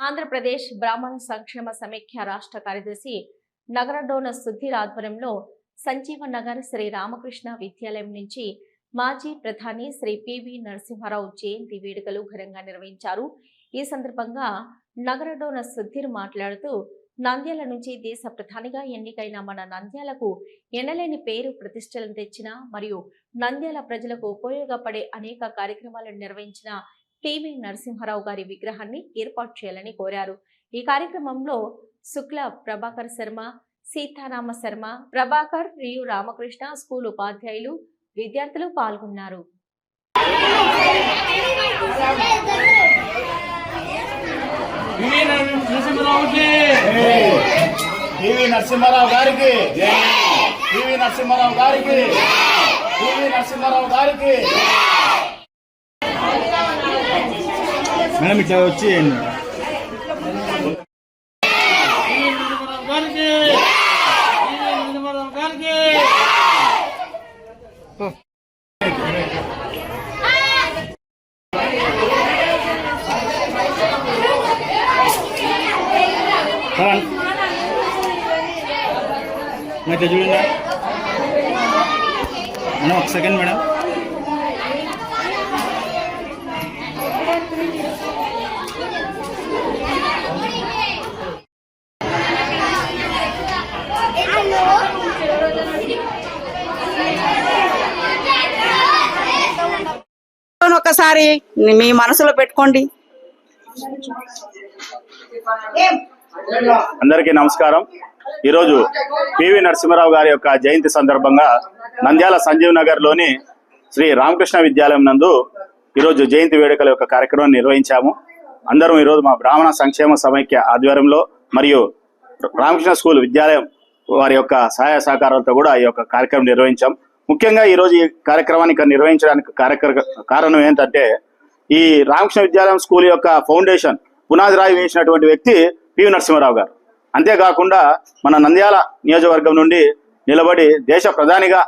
ఆంధ్రప్రదేశ్ బ్రాహ్మణ సంక్షేమ సమైక్య రాష్ట్ర కార్యదర్శి నగరడోన సుధీర్ ఆధ్వర్యంలో సంజీవ నగర్ శ్రీ రామకృష్ణ విద్యాలయం నుంచి మాజీ ప్రధాని శ్రీ పివి నరసింహారావు జయంతి వేడుకలు ఘనంగా నిర్వహించారు. ఈ సందర్భంగా నగరడోన సుధీర్ మాట్లాడుతూ నంద్యాల నుంచి దేశ ప్రధానిగా ఎన్నికైన మన నంద్యాలకు ఎనలేని పేరు ప్రతిష్టలను తెచ్చిన మరియు నంద్యాల ప్రజలకు ఉపయోగపడే అనేక కార్యక్రమాలను నిర్వహించిన పివి నరసింహారావు గారి విగ్రహాన్ని ఏర్పాటు చేయాలని కోరారు. ఈ కార్యక్రమంలో శుక్ల ప్రభాకర్ శర్మ సీతారామ శర్మ ప్రభాకర్ రియు రామకృష్ణ స్కూల్ ఉపాధ్యాయులు విద్యార్థులు పాల్గొన్నారు. నరసింహారావు గారికి. నరసింహారావు గారికి. నరసింహారావు గారికి. మేడం ఇట్లా వచ్చి చూడండి. ఒక సెకండ్ మేడం. ఒకసారి మీ మనసులో పెట్టుకోండి. అందరికీ నమస్కారం. ఈరోజు పివి నరసింహారావు గారి యొక్క జయంతి సందర్భంగా నంద్యాల సంజీవ్ నగర్లోని శ్రీ రామకృష్ణ విద్యాలయం నందు ఈరోజు జయంతి వేడుకల యొక్క కార్యక్రమం నిర్వహించాము. అందరం ఈరోజు మా బ్రాహ్మణ సంక్షేమ సమైక్య ఆధ్వర్యంలో మరియు రామకృష్ణ స్కూల్ విద్యాలయం వారి యొక్క సహాయ సహకారాలతో కూడా ఈ యొక్క కార్యక్రమం నిర్వహించాం. ముఖ్యంగా ఈ రోజు ఈ కార్యక్రమాన్ని ఇక్కడ నిర్వహించడానికి కార్యక్ర కారణం ఏంటంటే ఈ రామకృష్ణ విద్యాలయం స్కూల్ యొక్క ఫౌండేషన్ పునాది రాయి వేసినటువంటి వ్యక్తి పివి నరసింహారావు గారు. అంతేకాకుండా మన నంద్యాల నియోజకవర్గం నుండి నిలబడి దేశ ప్రధానిగా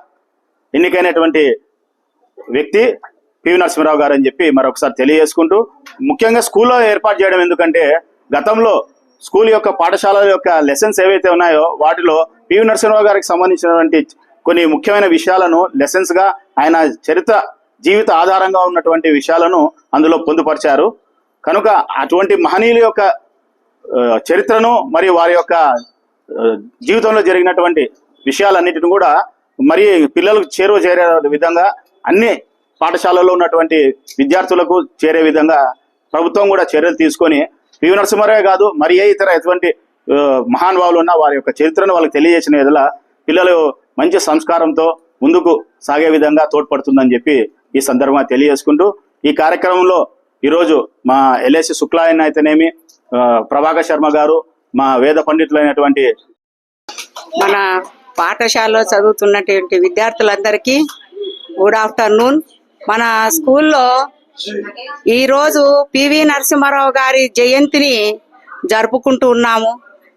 ఎన్నికైనటువంటి వ్యక్తి పివి నరసింహారావు గారు అని చెప్పి మరొకసారి తెలియజేసుకుంటూ ముఖ్యంగా స్కూల్లో ఏర్పాటు చేయడం ఎందుకంటే గతంలో స్కూల్ యొక్క పాఠశాలల యొక్క లెసన్స్ ఏవైతే ఉన్నాయో వాటిలో పివి నరసింహరావు గారికి సంబంధించినటువంటి కొన్ని ముఖ్యమైన విషయాలను లెసన్స్గా ఆయన చరిత్ర జీవిత ఆధారంగా ఉన్నటువంటి విషయాలను అందులో పొందుపరిచారు. కనుక అటువంటి మహనీయుల యొక్క చరిత్రను మరియు వారి యొక్క జీవితంలో జరిగినటువంటి విషయాలన్నిటిని కూడా మరి పిల్లలకు చేరువ చేరే విధంగా అన్ని పాఠశాలల్లో ఉన్నటువంటి విద్యార్థులకు చేరే విధంగా ప్రభుత్వం కూడా చర్యలు తీసుకొని పివి నరసింహారావు కాదు మరి ఏ ఇతర ఎటువంటి మహానుభావులు ఉన్న వారి యొక్క చరిత్రను వాళ్ళకి తెలియజేసిన ఎదుల పిల్లలు మంచి సంస్కారంతో ముందుకు సాగే విధంగా తోడ్పడుతుందని చెప్పి ఈ సందర్భంగా తెలియజేసుకుంటూ ఈ కార్యక్రమంలో ఈరోజు మా ఎల్ఏసి శుక్లాయన్ అయితేనేమి ప్రభాకర్ శర్మ గారు మా వేద పండితులైనటువంటి మన పాఠశాలలో చదువుతున్నటువంటి విద్యార్థులందరికీ గుడ్ ఆఫ్టర్నూన్ మన స్కూల్లో ఈరోజు పివి నరసింహారావు గారి జయంతిని జరుపుకుంటూ ఉన్నాము.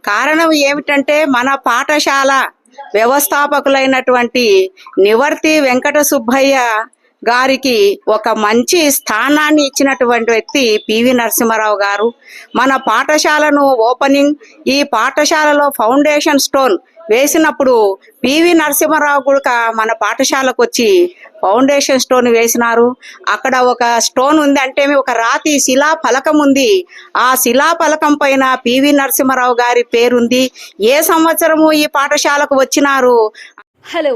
కారణం ఏమిటంటే మన పాఠశాల వ్యవస్థాపకులైనటువంటి నివర్తి వెంకట సుబ్బయ్య గారికి ఒక మంచి స్థానాన్ని ఇచ్చినటువంటి వ్యక్తి పివి నరసింహారావు గారు. మన పాఠశాలను ఓపెనింగ్ ఈ పాఠశాలలో ఫౌండేషన్ స్టోన్ వేసినప్పుడు పివి నరసింహారావు కూడా మన పాఠశాలకు వచ్చి ఫౌండేషన్ స్టోన్ వేసినారు. అక్కడ ఒక స్టోన్ ఉంది అంటే ఒక రాతి శిలా ఫలకం ఉంది. ఆ శిలా ఫలకం పైన పివి నరసింహారావు గారి పేరుంది. ఏ సంవత్సరము ఈ పాఠశాలకు వచ్చినారు? హలో